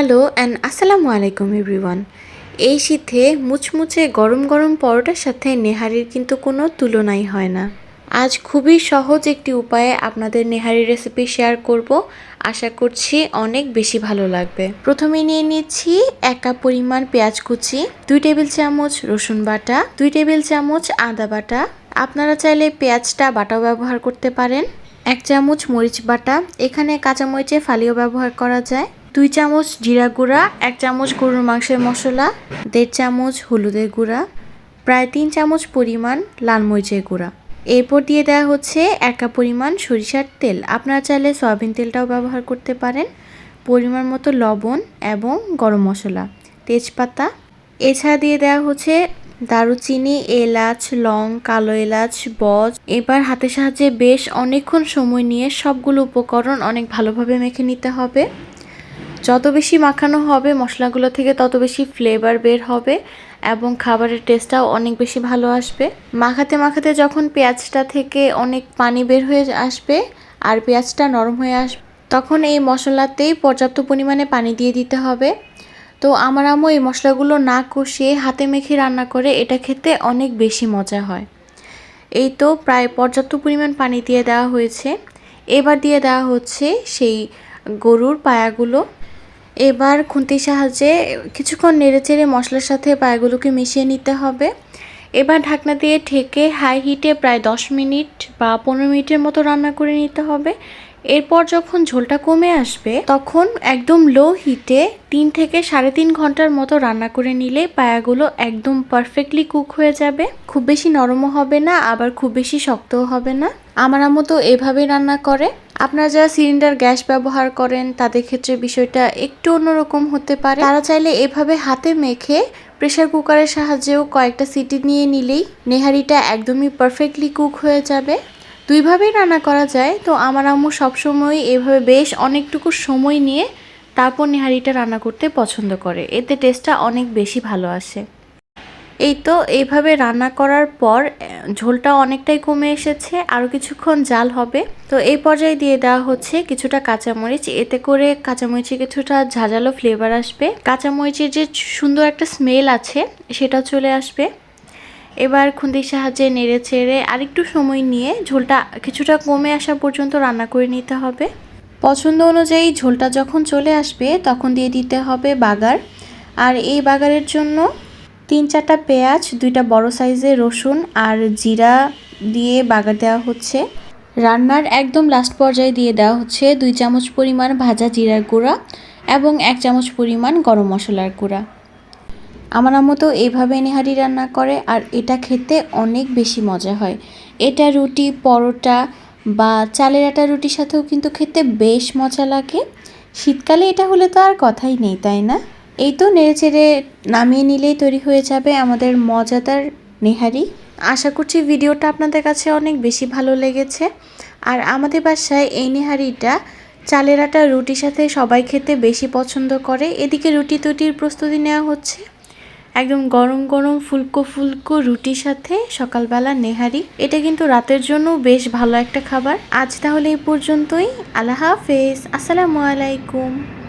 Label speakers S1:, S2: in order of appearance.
S1: Hello and আসসালামু আলাইকুম everyone এই শীতে মুচমুচে গরম গরম পরোটার সাথে নেহারির কিন্তু কোনো তুলনাই হয় না। আজ খুবই সহজ একটি উপায়ে আপনাদের নেহারি রেসিপি শেয়ার করব। আশা করছি অনেক বেশি ভালো লাগবে। প্রথমে নিয়ে নিচ্ছি এক কাপ পরিমাণ পেঁয়াজ কুচি, দুই টেবিল চামচ রসুন বাটা, দুই টেবিল চামচ আদা বাটা। আপনারা চাইলে পেঁয়াজটা বাটাও ব্যবহার করতে পারেন। এক চামচ মরিচ বাটা। এখানে কাঁচামরিচে ফালিও ব্যবহার করা যায়। দুই চামচ জিরা গুঁড়া, এক চামচ গরুর মাংসের মশলা, দেড় চামচ হলুদের গুঁড়া, প্রায় তিন চামচ পরিমাণ লাল মরিচের গুঁড়া। এরপর দিয়ে দেওয়া হচ্ছে এক পরিমাণ সরিষার তেল। আপনারা চাইলে সয়াবিন তেলটাও ব্যবহার করতে পারেন। পরিমাণ মতো লবণ এবং গরম মশলা, তেজপাতা। এছাড়া দিয়ে দেওয়া হচ্ছে দারুচিনি, এলাচ, লং, কালো এলাচ, বজ। এবার হাতের সাহায্যে বেশ অনেকক্ষণ সময় নিয়ে সবগুলো উপকরণ অনেক ভালোভাবে মেখে নিতে হবে। যত বেশি মাখানো হবে মশলাগুলো থেকে তত বেশি ফ্লেভার বের হবে এবং খাবারের টেস্টটাও অনেক বেশি ভালো আসবে। মাখাতে মাখাতে যখন পেঁয়াজটা থেকে অনেক পানি বের হয়ে আসবে আর পেঁয়াজটা নরম হয়ে আসবে তখন এই মশলাতেই পর্যাপ্ত পরিমাণে পানি দিয়ে দিতে হবে। তো আমার আম্মু এই মশলাগুলো না কষিয়ে হাতে মেখে রান্না করে এটা খেতে অনেক বেশি মজা হয়। এই তো প্রায় পর্যাপ্ত পরিমাণ পানি দিয়ে দেওয়া হয়েছে। এবার দিয়ে দেওয়া হচ্ছে সেই গরুর পায়াগুলো। এবার খুন্তির সাহায্যে কিছুক্ষণ নেড়েচেড়ে মশলার সাথে পায়াগুলোকে মিশিয়ে নিতে হবে। এবার ঢাকনা দিয়ে ঠেকে হাই হিটে প্রায় দশ মিনিট বা পনেরো মিনিটের মতো রান্না করে নিতে হবে। এরপর যখন ঝোলটা কমে আসবে, তখন একদম লো হিটে তিন থেকে সাড়ে তিন ঘণ্টার মতো রান্না করে নিলে পায়াগুলো একদম পারফেক্টলি কুক হয়ে যাবে। খুব বেশি নরমও হবে না, আবার খুব বেশি শক্তও হবে না। আমার আম্মু তো এভাবেই রান্না করে। আপনারা যারা সিলিন্ডার, গ্যাস ব্যবহার করেন, তাদের ক্ষেত্রে বিষয়টা একটু অন্যরকম হতে পারে। তারা চাইলে এভাবে হাতে মেখে প্রেশার কুকারের সাহায্যেও কয়েকটা সিটি নিয়ে নিলেই নেহারিটা একদমই পারফেক্টলি কুক হয়ে যাবে। দুইভাবেই রান্না করা যায়। তো আমার আম্মু সবসময় এভাবে বেশ অনেকটুকু সময় নিয়ে তারপর নেহারিটা রান্না করতে পছন্দ করে। এতে টেস্টটা অনেক বেশি ভালো আসে। এই তো এইভাবে রান্না করার পর ঝোলটা অনেকটাই কমে এসেছে, আরও কিছুক্ষণ জাল হবে। তো এই পর্যায়ে দিয়ে দেওয়া হচ্ছে কিছুটা কাঁচামরিচ, এতে করে কাঁচামরিচে কিছুটা ঝাঁঝালো ফ্লেভার আসবে। কাঁচামরিচের যে সুন্দর একটা স্মেল আছে সেটা চলে আসবে। এবার খুন্তির সাহায্যে নেড়ে চেড়ে আরেকটু সময় নিয়ে ঝোলটা কিছুটা কমে আসা পর্যন্ত রান্না করে নিতে হবে। পছন্দ অনুযায়ী ঝোলটা যখন চলে আসবে, তখন দিয়ে দিতে হবে বাগার। আর এই বাগারের জন্য তিন চারটা পেঁয়াজ, দুইটা বড় সাইজের রসুন আর জিরা দিয়ে বাগার দেওয়া হচ্ছে। রান্নার একদম লাস্ট পর্যায়ে দিয়ে দেওয়া হচ্ছে দুই চামচ পরিমাণ ভাজা জিরার গুঁড়া এবং এক চামচ পরিমাণ গরম মশলার গুঁড়া। আমার আম্মু তো এইভাবে নেহারি রান্না করে আর এটা খেতে অনেক বেশি মজা হয়। এটা রুটি, পরোটা বা চালের আটা রুটির সাথেও কিন্তু খেতে বেশ মজা লাগে। শীতকালে এটা হলে তো আর কথাই নেই, তাই না? এই তো নেড়ে চেড়ে নামিয়ে নিলেই তৈরি হয়ে যাবে আমাদের মজাদার নেহারি। আশা করছি ভিডিওটা আপনাদের কাছে অনেক বেশি ভালো লেগেছে। আর আমাদের বাসায় এই নেহারিটা চালের আটা রুটির সাথে সবাই খেতে বেশি পছন্দ করে। এদিকে রুটি তৈরির প্রস্তুতি নেওয়া হচ্ছে। একদম গরম গরম ফুলকো ফুলকো রুটির সাথে সকালবেলা নেহারি। এটা কিন্তু রাতের জন্য বেশ ভালো একটা খাবার। আজ তাহলে এই পর্যন্তই। আল্লাহ হাফেজ। আসসালামু আলাইকুম।